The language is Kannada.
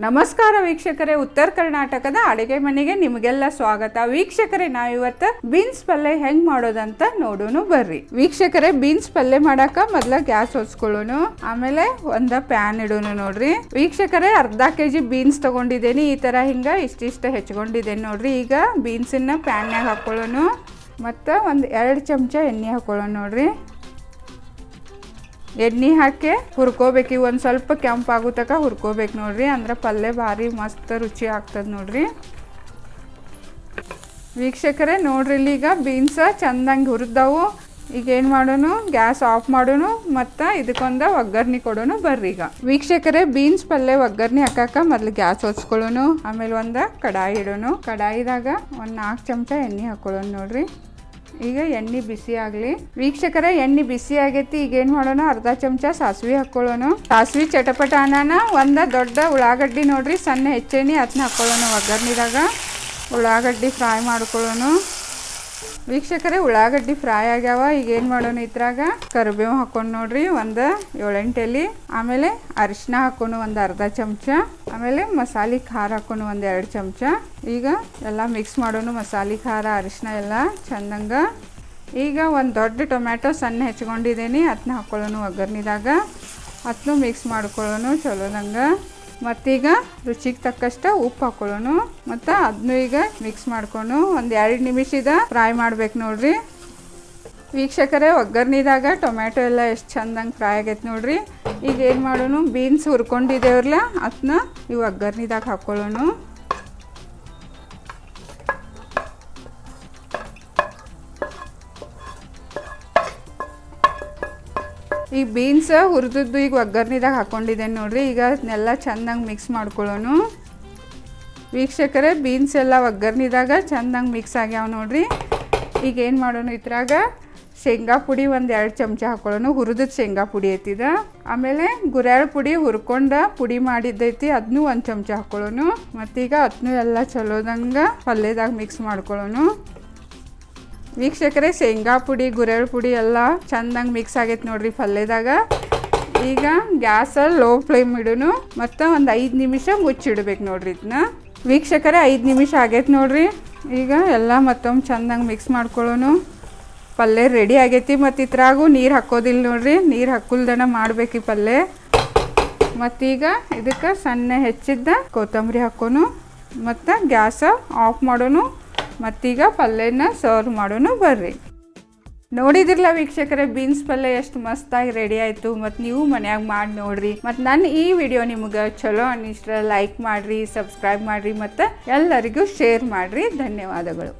ನಮಸ್ಕಾರ ವೀಕ್ಷಕರೇ, ಉತ್ತರ ಕರ್ನಾಟಕದ ಅಡಿಗೆ ಮನೆಗೆ ನಿಮಗೆಲ್ಲ ಸ್ವಾಗತ. ವೀಕ್ಷಕರೇ, ನಾವಿವತ್ತು ಬೀನ್ಸ್ ಪಲ್ಯ ಹೆಂಗ್ ಮಾಡೋದಂತ ನೋಡೋಣ ಬರ್ರಿ. ವೀಕ್ಷಕರೇ, ಬೀನ್ಸ್ ಪಲ್ಯ ಮಾಡಾಕ ಮೊದ್ಲ ಗ್ಯಾಸ್ ಹೊಚ್ಕೊಳ್ಳೋಣ ಆಮೇಲೆ ಒಂದ ಪ್ಯಾನ್ ಇಡೋಣ ನೋಡ್ರಿ. ವೀಕ್ಷಕರೇ, ಅರ್ಧ ಕೆಜಿ ಬೀನ್ಸ್ ತಗೊಂಡಿದ್ದೇನೆ, ಈ ತರ ಹಿಂಗ ಇಷ್ಟಿಷ್ಟ ಹೆಚ್ಕೊಂಡಿದ್ದೇನೆ ನೋಡ್ರಿ. ಈಗ ಬೀನ್ಸನ್ನ ಪ್ಯಾನ್ಯಾಗ ಹಾಕೊಳ್ಳೋಣ. ಮತ್ತು ಒಂದು ಎರಡು ಚಮಚ ಎಣ್ಣೆ ಹಾಕೊಳ್ಳೋಣ ನೋಡ್ರಿ. ಎಣ್ಣೆ ಹಾಕಿ ಹುರ್ಕೋಬೇಕು. ಈಗ ಒಂದು ಸ್ವಲ್ಪ ಕೆಂಪಾಗೋ ತನಕ ಹುರ್ಕೋಬೇಕು ನೋಡ್ರಿ. ಅಂದ್ರೆ ಪಲ್ಯ ಭಾರಿ ಮಸ್ತ್ ರುಚಿ ಆಗ್ತದೆ ನೋಡ್ರಿ. ವೀಕ್ಷಕರೇ, ನೋಡ್ರಿ ಇಲ್ಲಿ ಈಗ ಬೀನ್ಸ ಚಂದಂಗೆ ಹುರಿದವು. ಈಗ ಏನು ಮಾಡೋಣ ಗ್ಯಾಸ್ ಆಫ್ ಮಾಡೋಣ ಮತ್ತು ಇದಕ್ಕೊಂದು ಒಗ್ಗರ್ಣಿ ಕೊಡೋಣ ಬರ್ರಿ ಈಗ. ವೀಕ್ಷಕರೇ ಬೀನ್ಸ್ ಪಲ್ಯ ಒಗ್ಗರ್ಣಿ ಹಾಕಾಕ ಮೊದಲು ಗ್ಯಾಸ್ ಹೊಚ್ಕೊಳ್ಳೋಣ ಆಮೇಲೆ ಒಂದು ಕಡಾಯಿ ಇಡೋಣ ಕಡಾಯಿದಾಗ ಒಂದು ನಾಲ್ಕು ಚಮಚ ಎಣ್ಣೆ ಹಾಕೊಳ್ಳೋಣ ನೋಡ್ರಿ. ಈಗ ಎಣ್ಣೆ ಬಿಸಿ ಆಗಲಿ. ವೀಕ್ಷಕರ, ಎಣ್ಣೆ ಬಿಸಿ ಆಗೈತಿ ಈಗ ಏನು ಮಾಡೋಣ? ಅರ್ಧ ಚಮಚ ಸಾಸಿವೆ ಹಾಕ್ಕೊಳ್ಳೋಣ. ಸಾಸಿವೆ ಚಟಪಟ ಅನ್ನ ಒಂದು ದೊಡ್ಡ ಉಳ್ಳಾಗಡ್ಡಿ ನೋಡ್ರಿ, ಸಣ್ಣ ಹೆಚ್ಚೆಣ್ಣೆ ಅದನ್ನ ಹಾಕ್ಕೊಳ್ಳೋಣ ಒಗ್ಗರಣೆದಾಗ. ಉಳ್ಳಾಗಡ್ಡಿ ಫ್ರೈ ಮಾಡ್ಕೊಳ್ಳೋಣ. ವೀಕ್ಷಕರೇ, ಉಳ್ಳಾಗಡ್ಡಿ ಫ್ರೈ ಆಗ್ಯಾವ. ಈಗ ಏನು ಮಾಡೋಣ ಇದ್ರಾಗ? ಕರಿಬೇವು ಹಾಕೊಂಡು ನೋಡ್ರಿ, ಒಂದು ಏಳೆಂಟು ಎಲೆ ಆಮೇಲೆ ಅರಿಶಿನ ಹಾಕೊಂಡು ಒಂದು ಅರ್ಧ ಚಮಚ. ಆಮೇಲೆ ಮಸಾಲೆ ಖಾರ ಹಾಕೊಂಡು ಒಂದು ಎರಡು ಚಮಚ. ಈಗ ಎಲ್ಲ ಮಿಕ್ಸ್ ಮಾಡೋಣ ಮಸಾಲೆ ಖಾರ ಅರಿಶಿನ ಎಲ್ಲ ಚಂದಂಗ. ಈಗ ಒಂದು ದೊಡ್ಡ ಟೊಮ್ಯಾಟೊ ಸಣ್ಣ ಹೆಚ್ಕೊಂಡಿದ್ದೀನಿ. ಅದನ್ನ ಹಾಕೊಳ್ಳೋಣ ಒಗ್ಗರ್ನಿದಾಗ ಅದನ್ನು ಮಿಕ್ಸ್ ಮಾಡ್ಕೊಳ್ಳೋಣ ಚಲೋದಂಗೆ ಮತ್ತೀಗ ರುಚಿಗೆ ತಕ್ಕಷ್ಟು ಉಪ್ಪು ಹಾಕೊಳ್ಳೋಣ ಮತ್ತು ಅದನ್ನು ಈಗ ಮಿಕ್ಸ್ ಮಾಡ್ಕೊಂಡು ಒಂದು ಎರಡು ನಿಮಿಷದ ಫ್ರೈ ಮಾಡ್ಬೇಕು ನೋಡ್ರಿ. ವೀಕ್ಷಕರೇ ಒಗ್ಗರ್ನಿದಾಗ ಟೊಮ್ಯಾಟೊ ಎಲ್ಲ ಎಷ್ಟು ಚಂದಂಗೆ ಫ್ರೈ ಆಗೈತೆ ನೋಡ್ರಿ. ಈಗ ಏನು ಮಾಡೋಣ ಬೀನ್ಸ್ ಹುರ್ಕೊಂಡಿದ್ದೇವ್ರಲ್ಲ ಅದನ್ನ ಇವು ಒಗ್ಗರ್ನಿದಾಗ ಹಾಕ್ಕೊಳ್ಳೋಣ ಈ ಬೀನ್ಸ್ ಹುರಿದದ್ದು ಈಗ ಒಗ್ಗರ್ನಿದಾಗ ಹಾಕೊಂಡಿದ್ದೇನೆ ನೋಡ್ರಿ. ಈಗ ಅದನ್ನೆಲ್ಲ ಚೆನ್ನಾಗಿ ಮಿಕ್ಸ್ ಮಾಡ್ಕೊಳ್ಳೋಣ ವೀಕ್ಷಕರೇ ಬೀನ್ಸ್ ಎಲ್ಲ ಒಗ್ಗರ್ನಿದಾಗ ಚಂದಂಗೆ ಮಿಕ್ಸ್ ಆಗ್ಯಾವ ನೋಡ್ರಿ. ಈಗ ಏನು ಮಾಡೋಣ ಇದ್ರಾಗ? ಶೇಂಗಾ ಪುಡಿ ಒಂದು ಎರಡು ಚಮಚ ಹಾಕೊಳ್ಳೋಣ ಹುರಿದದ ಶೇಂಗಾ ಪುಡಿ ಐತಿದ ಆಮೇಲೆ ಗುರ್ಯಾಳ ಪುಡಿ ಹುರ್ಕೊಂಡ ಪುಡಿ ಮಾಡಿದ್ದೈತಿ. ಅದನ್ನೂ ಒಂದು ಚಮಚ ಹಾಕೊಳ್ಳೋಣ ಮತ್ತೀಗ ಅದನ್ನೂ ಎಲ್ಲ ಚಲೋದಂಗೆ ಪಲ್ಯದಾಗ ಮಿಕ್ಸ್ ಮಾಡ್ಕೊಳ್ಳೋಣ ವೀಕ್ಷಕರೇ, ಶೇಂಗಾ ಪುಡಿ ಗುರೆಳ್ ಪುಡಿ ಎಲ್ಲ ಚಂದಂಗೆ ಮಿಕ್ಸ್ ಆಗೈತೆ ನೋಡ್ರಿ ಪಲ್ಯದಾಗ. ಈಗ ಗ್ಯಾಸ ಲೋ ಫ್ಲೇಮ್ ಇಡೋನು, ಮತ್ತು ಒಂದು ಐದು ನಿಮಿಷ ಮುಚ್ಚಿಡ್ಬೇಕು ನೋಡ್ರಿ ಇದನ್ನ ವೀಕ್ಷಕರೇ, ಐದು ನಿಮಿಷ ಆಗೈತೆ ನೋಡ್ರಿ. ಈಗ ಎಲ್ಲ ಮತ್ತೊಮ್ಮೆ ಚಂದಂಗೆ ಮಿಕ್ಸ್ ಮಾಡ್ಕೊಳ್ಳೋನು. ಪಲ್ಯ ರೆಡಿ ಆಗೈತಿ ಮತ್ತು ಇದ್ರಾಗೂ ನೀರು ಹಾಕೋದಿಲ್ಲ ನೋಡ್ರಿ. ನೀರು ಹಾಕುಲ್ದನ ಮಾಡ್ಬೇಕು ಈ ಪಲ್ಯ. ಮತ್ತೀಗ ಇದಕ್ಕೆ ಸಣ್ಣ ಹೆಚ್ಚಿದ್ದ ಕೊತ್ತಂಬರಿ ಹಾಕೋನು. ಮತ್ತು ಗ್ಯಾಸ ಆಫ್ ಮಾಡೋನು. ಮತ್ತೀಗ ಪಲ್ಯನ ಸರ್ವ್ ಮಾಡೋಣ ಬರ್ರಿ. ನೋಡಿದಿರಲ್ಲ ವೀಕ್ಷಕರೇ ಬೀನ್ಸ್ ಪಲ್ಯ ಎಷ್ಟು ಮಸ್ತಾಗಿ ರೆಡಿ ಆಯಿತು. ಮತ್ತು ನೀವು ಮನ್ಯಾಗ ಮಾಡಿ ನೋಡ್ರಿ. ಮತ್ತು ನನ್ನ ಈ ವಿಡಿಯೋ ನಿಮ್ಗೆ ಚಲೋ ಅನ್ನಿಸ್ಟ್ರೆ ಲೈಕ್ ಮಾಡಿರಿ ಸಬ್ಸ್ಕ್ರೈಬ್ ಮಾಡಿರಿ, ಮತ್ತು ಎಲ್ಲರಿಗೂ ಶೇರ್ ಮಾಡಿರಿ. ಧನ್ಯವಾದಗಳು.